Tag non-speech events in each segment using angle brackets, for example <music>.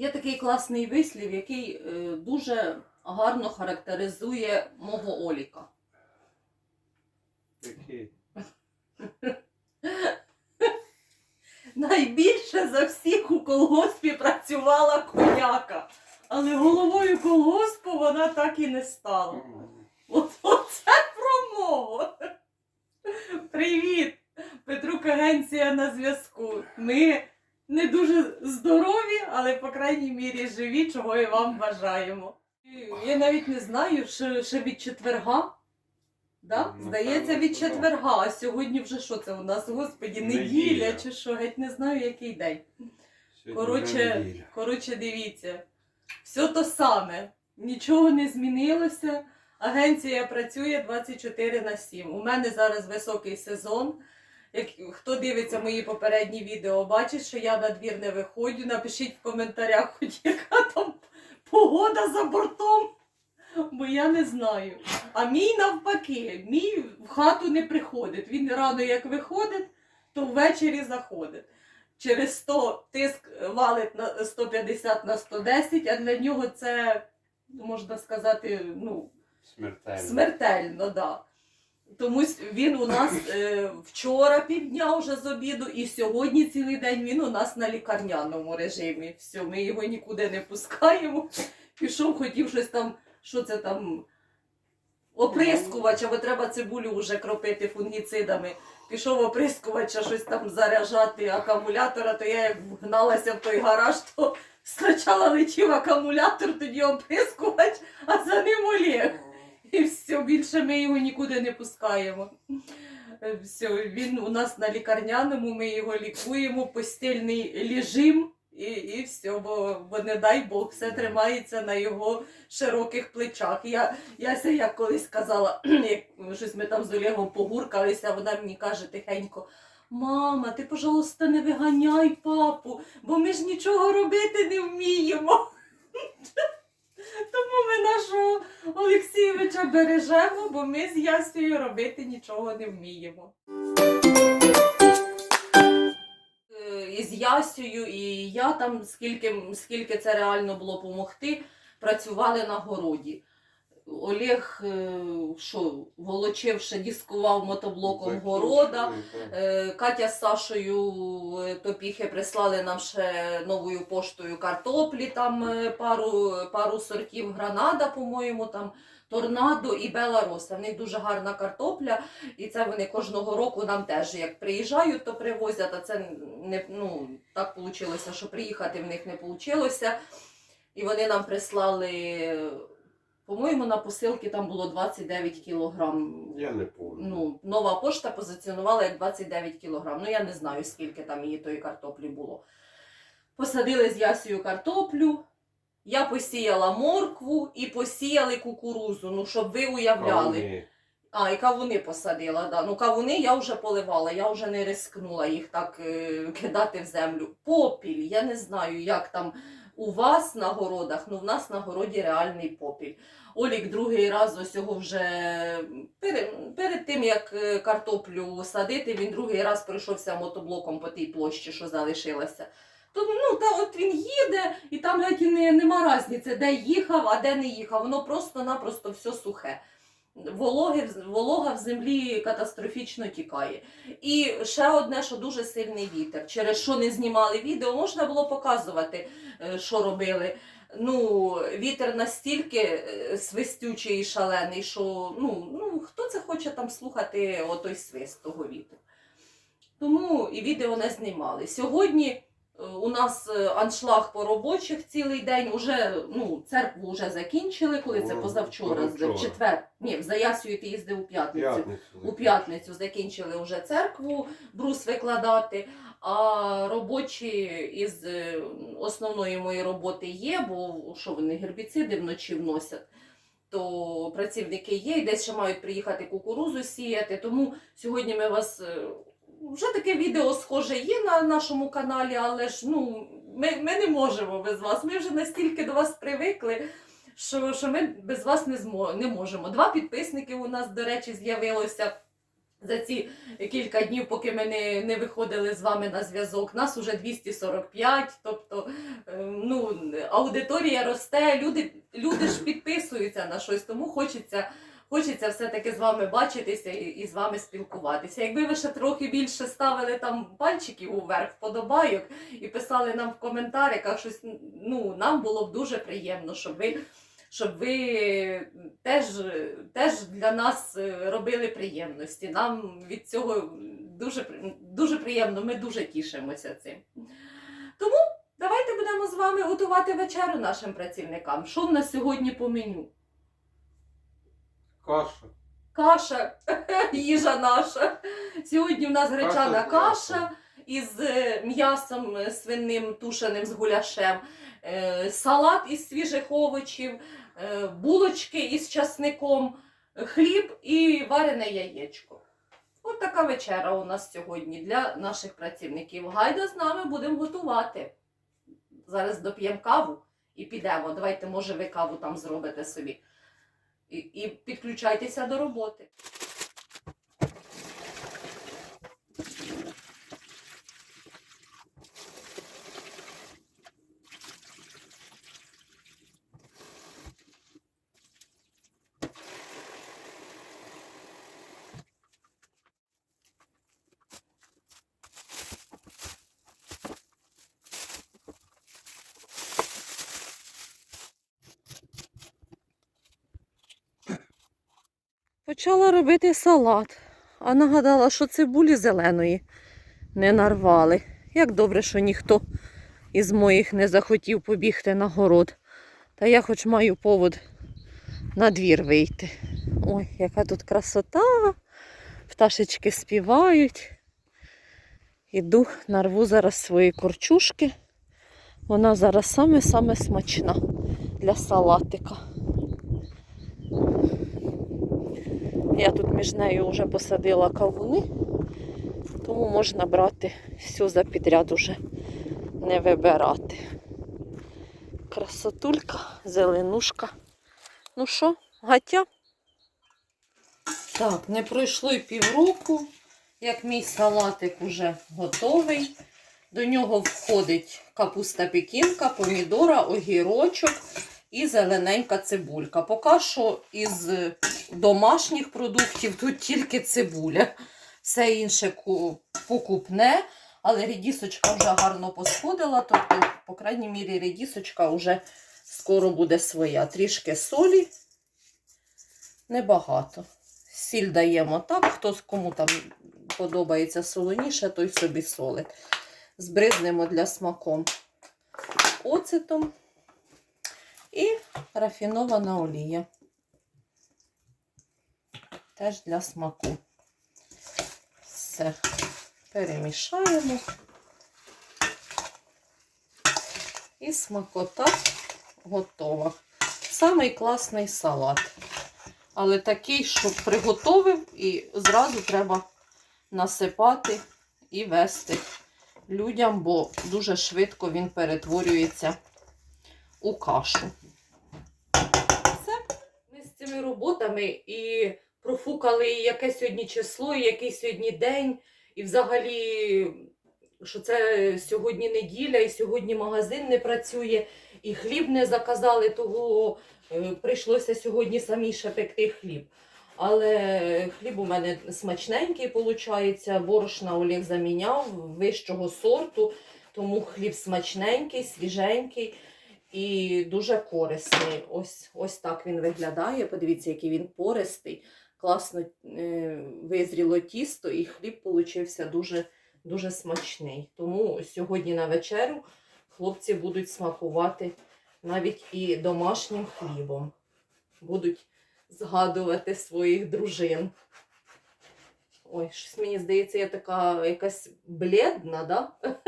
Є такий класний вислів, який е, дуже гарно характеризує мого Оліка. Який? <laughs> Найбільше за всіх у колгоспі працювала коняка, але головою колгоспу вона так і не стала. От оце про мого. Привіт! Петрук Агенція на зв'язку. Ми не дуже здорові, але по крайній мірі живі, чого і вам бажаємо. Я навіть не знаю, що, що від четверга. Да? Ну, Здається, від четверга, а сьогодні вже що це у нас, господі, неділя, Неділя. чи що, геть не знаю, який день. Коротше. Коротше, дивіться, все то саме, нічого не змінилося. Агенція працює 24 на 7. У мене зараз високий сезон. Як хто дивиться мої попередні відео, бачить, що я на двір не виходжу. Напишіть в коментарях, <laughs> хоч яка там погода за бортом. Бо я не знаю. А мій навпаки, мій в хату не приходить. Він рано як виходить, то ввечері заходить. Через 100 тиск валить на 150 на 110, а для нього це, можна сказати, ну, Смертельно. смертельно, да. Тому він у нас е, вчора півдня вже з обіду, і сьогодні цілий день він у нас на лікарняному режимі. Все, ми його нікуди не пускаємо. Пішов, хотів щось там, що це там, оприскувач, або треба цибулю вже кропити фунгіцидами. Пішов оприскувача щось там заряджати акумулятора, то я як вгналася в той гараж, то спочатку летів акумулятор, тоді оприскувач, а за ним Олег. Більше ми його нікуди не пускаємо. Е, Все, він у нас на лікарняному, ми його лікуємо, постільний режим, і, і все, бо, бо не дай Бог, все тримається на його широких плечах. Я, Яся як колись казала, <clears throat> як щось ми там з Олегом погуркалися, вона мені каже тихенько. Мама, ти, пожалуйста, не виганяй папу, бо ми ж нічого робити не вміємо. <laughs> Тому ми нашого Олексійовича бережемо, бо ми з Ясею робити нічого не вміємо. Е, І з Ясею, і я там, скільки, скільки це реально було помогти, працювали на городі. Олег, е, що, волочивши, дискував мотоблоком города. Е, Катя з Сашою Топіхи прислали нам ще новою поштою картоплі, там пару, пару сортів гранада, по-моєму, там торнадо і белароса. В них дуже гарна картопля, і це вони кожного року нам теж як приїжджають, то привозять. А це не ну, так вийшло, що приїхати в них не вийшло. І вони нам прислали, по-моєму, на посилки там було 29 кілограм Я не пам'ятаю. ну, нова пошта позиціонувала як 29 кілограм. Ну я не знаю, скільки там її тої картоплі було. Посадили з Ясею картоплю. Я посіяла моркву і посіяли кукурузу, ну щоб ви уявляли. Кавуни. А, і кавуни посадила. Да. Ну, кавуни я вже поливала, я вже не рискнула їх так е, <laughs> кидати в землю. Попіль, я не знаю, як там у вас на городах, ну в нас на городі реальний попіль. Олік другий раз ось його вже перед, перед тим, як е, картоплю садити, він другий раз пройшовся мотоблоком по тій площі, що залишилася. То ну, та от він їде, і там геть і не, нема різниці, де їхав, а де не їхав. Воно просто-напросто все сухе. Вологи, волога в землі катастрофічно тікає. І ще одне, що дуже сильний вітер. Через що не знімали відео, можна було показувати, е, що робили. Ну, вітер настільки е, свистючий і шалений, що ну, ну, хто це хоче там слухати отой свист того вітру. Тому і відео не знімали. Сьогодні у нас е, аншлаг по робочих цілий день. Уже ну, церкву вже закінчили, коли це позавчора, в четвер. Ні, в Заясію ти їздив у п'ятницю. П'ятницю. У п'ятницю закінчили вже церкву, брус викладати. А робочі із е, основної моєї роботи є, бо що вони гербіциди вночі вносять. То працівники є, і десь ще мають приїхати кукурузу сіяти. Тому сьогодні ми вас е, вже таке відео схоже є на нашому каналі, але ж ну ми, ми не можемо без вас. Ми вже настільки до вас привикли, що, що ми без вас не, змо, не можемо. Два підписники у нас, до речі, з'явилося. За ці кілька днів, поки ми не, не виходили з вами на зв'язок, нас уже 245, тобто е, ну, аудиторія росте, люди, люди ж підписуються на щось, тому хочеться, хочеться все-таки з вами бачитися і, і з вами спілкуватися. Якби ви ще трохи більше ставили там пальчиків уверх, вподобайок і писали нам в коментарях щось, ну, нам було б дуже приємно, щоб ви щоб ви теж, теж для нас е, робили приємності. Нам від цього дуже, дуже приємно, ми дуже тішимося цим. Тому давайте будемо з вами готувати вечерю нашим працівникам. Що в нас сьогодні по меню? Каша. Каша, <laughs> їжа наша. Сьогодні в нас гречана Каша каша із е, м'ясом свиним тушеним з гуляшем, е, салат із свіжих овочів, е, булочки із часником, хліб і варене яєчко. От така вечера у нас сьогодні для наших працівників. Гайда з нами будемо готувати. Зараз доп'ємо каву і підемо. Давайте, може, ви каву там зробите собі. І, підключайтеся до роботи. Почала робити салат, а нагадала, що цибулі зеленої не нарвали. Як добре, що ніхто із моїх не захотів побігти на город. Та я хоч маю повод на двір вийти. Ой, яка тут красота! Пташечки співають. Іду, нарву зараз свої корчушки. Вона зараз саме-саме смачна для салатика. Я тут між нею вже посадила кавуни, тому можна брати все за підряд уже не вибирати. Красотулька, зеленушка. Ну що, гаття? Так, не пройшло й півроку, як мій салатик уже готовий. До нього входить капуста пекінка, помідора, огірочок і зелененька цибулька. Поки що із домашніх продуктів тут тільки цибуля. Все інше покупне, але рідісочка вже гарно посходила, тобто, по крайній мірі, рідісочка вже скоро буде своя. Трішки солі, небагато. Сіль даємо так, хто кому там подобається солоніше, той собі солить. Збризнемо для смаком оцетом і рафінована олія. Теж для смаку. Все перемішаємо. І смакота готова. Самий класний салат. Але такий, щоб приготовив, і зразу треба насипати і вести людям, бо дуже швидко він перетворюється у кашу. Все. Ми з цими роботами і профукали, яке сьогодні число, і який сьогодні день, і взагалі, що це сьогодні неділя, і сьогодні магазин не працює, і хліб не заказали, того е, прийшлося сьогодні саміше пекти хліб. Але хліб у мене смачненький, виходить, борошна Олег заміняв вищого сорту, тому хліб смачненький, свіженький і дуже корисний. Ось, ось так він виглядає. Подивіться, який він пористий. Класно е, визріло тісто, і хліб получився дуже, дуже смачний. Тому сьогодні на вечерю хлопці будуть смакувати навіть і домашнім хлібом. Будуть згадувати своїх дружин. Ой, щось мені здається, я така якась бледна, да? <laughs>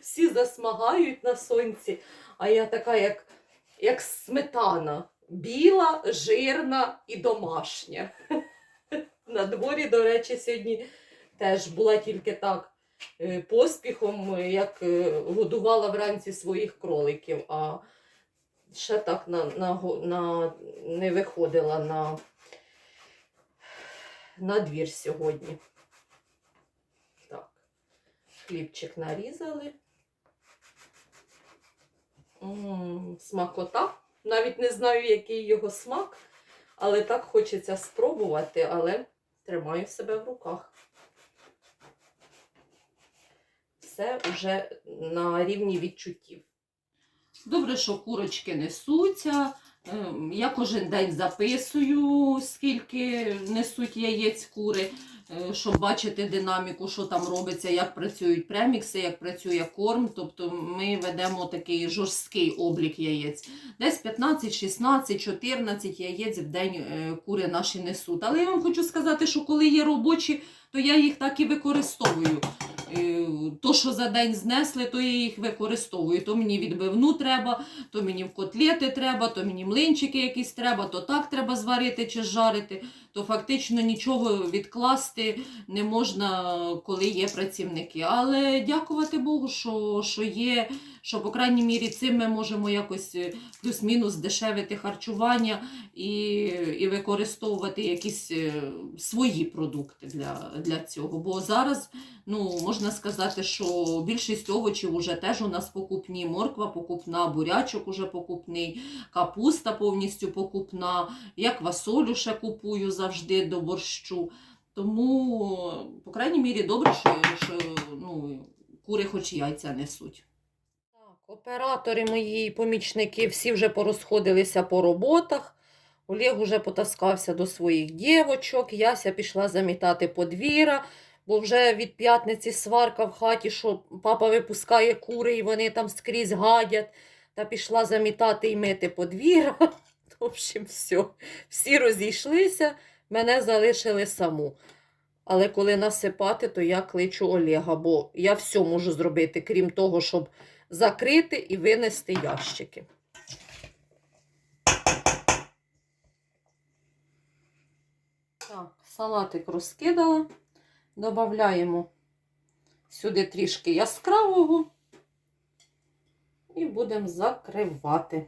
Всі засмагають на сонці, а я така, як, як сметана. Біла, жирна і домашня. <laughs> На дворі, до речі, сьогодні теж була тільки так е, поспіхом, як е, годувала вранці своїх кроликів, а ще так на, на, на, не виходила на, на двір сьогодні. Так, хлібчик нарізали. М, смакота. Навіть не знаю, який його смак, але так хочеться спробувати, але тримаю себе в руках. Все вже на рівні відчуттів. Добре, що курочки несуться. Ем, Я кожен день записую, скільки несуть яєць кури, щоб бачити динаміку, що там робиться, як працюють премікси, як працює корм. Тобто ми ведемо такий жорсткий облік яєць. Десь 15, 16, 14 яєць в день е, кури наші несуть. Але я вам хочу сказати, що коли є робочі, то я їх так і використовую. Е, То, що за день знесли, то я їх використовую. То мені відбивну треба, то мені в котлети треба, то мені млинчики якісь треба, то так треба зварити чи жарити. То фактично нічого відкласти не можна, коли є працівники. Але дякувати Богу, що, що є, що, по крайній мірі, цим ми можемо якось е, плюс-мінус дешевити харчування і, і використовувати якісь е, свої продукти для, для цього. Бо зараз ну, можна сказати, що більшість овочів уже теж у нас покупні. Морква покупна, бурячок уже покупний, капуста повністю покупна. Я квасолю ще купую завжди до борщу. Тому, по крайній мірі, добре, що, що ну, кури хоч яйця несуть. Так, оператори мої помічники всі вже порозходилися по роботах. Олег уже потаскався до своїх дівочок, Яся пішла замітати подвір'я, бо вже від п'ятниці сварка в хаті, що папа випускає кури і вони там скрізь гадять. Та пішла замітати і мити подвір'я. <laughs> В общем, все. Всі розійшлися, мене залишили саму. Але коли насипати, то я кличу Олега, бо я все можу зробити, крім того, щоб закрити і винести ящики. Так, салатик розкидала. Додаємо сюди трішки яскравого і будемо закривати.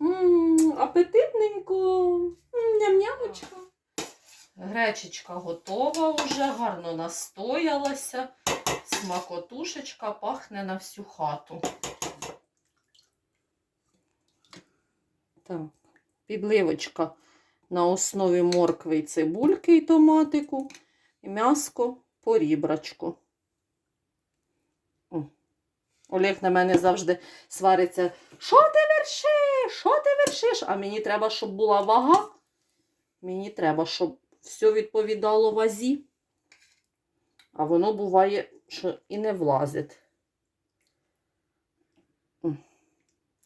М, апетитненько. М, Ням-нямочка. Гречечка готова вже, гарно настоялася. Смакотушечка пахне на всю хату. Так, підливочка на основі моркви і цибульки і томатику. І м'яско по рібрачку. Олег на мене завжди свариться. Що ти вершиш? Що ти вершиш? А мені треба, щоб була вага. Мені треба, щоб все відповідало вазі. А воно буває, що і не влазить.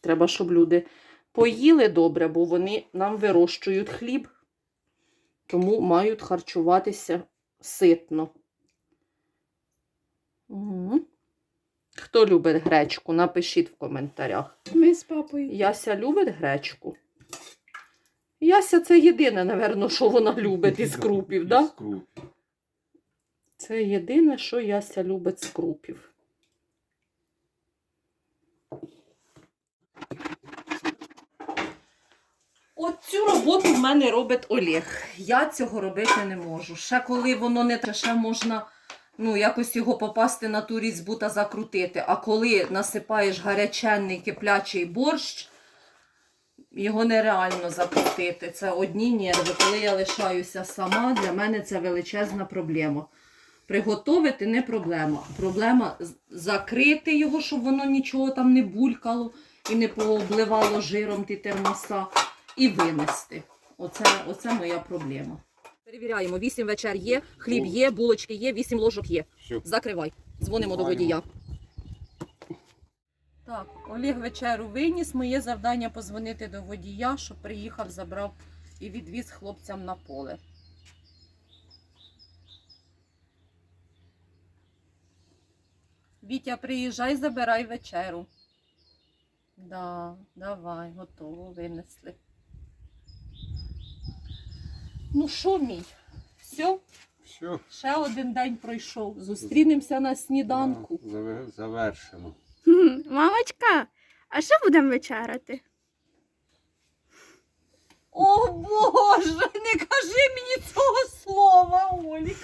Треба, щоб люди поїли добре, бо вони нам вирощують хліб, тому мають харчуватися ситно. Хто любить гречку, напишіть в коментарях. Ми з папою. Яся любить гречку. Яся це єдине, напевно, що вона <laughs> любить із крупів, да? Це єдине, що Яся любить з крупів. От цю роботу в мене робить Олег. Я цього робити не можу. Ще коли воно не ще можна ну, якось його попасти на ту різьбу та закрутити. А коли насипаєш гаряченний киплячий борщ, його нереально закрутити. Це одні нерви. Коли я лишаюся сама, для мене це величезна проблема. Приготовити не проблема. Проблема закрити його, щоб воно нічого там не булькало і не пообливало жиром ті термоса, і винести. Оце, оце моя проблема. Перевіряємо, 8 вечер є, хліб є, булочки є, 8 ложок є. Все. Закривай. Дзвонимо до водія. Так, Олег вечеру виніс. Моє завдання позвонити до водія, щоб приїхав, забрав і відвіз хлопцям на поле. Вітя, приїжджай, забирай вечеру. Да, давай, готово, винесли. Ну що, мій? Все, Все. ще один день пройшов. Зустрінемося на сніданку. <laughs> Мамочка, а що будемо вечеряти? О Боже, не кажи мені цього слова, Олік.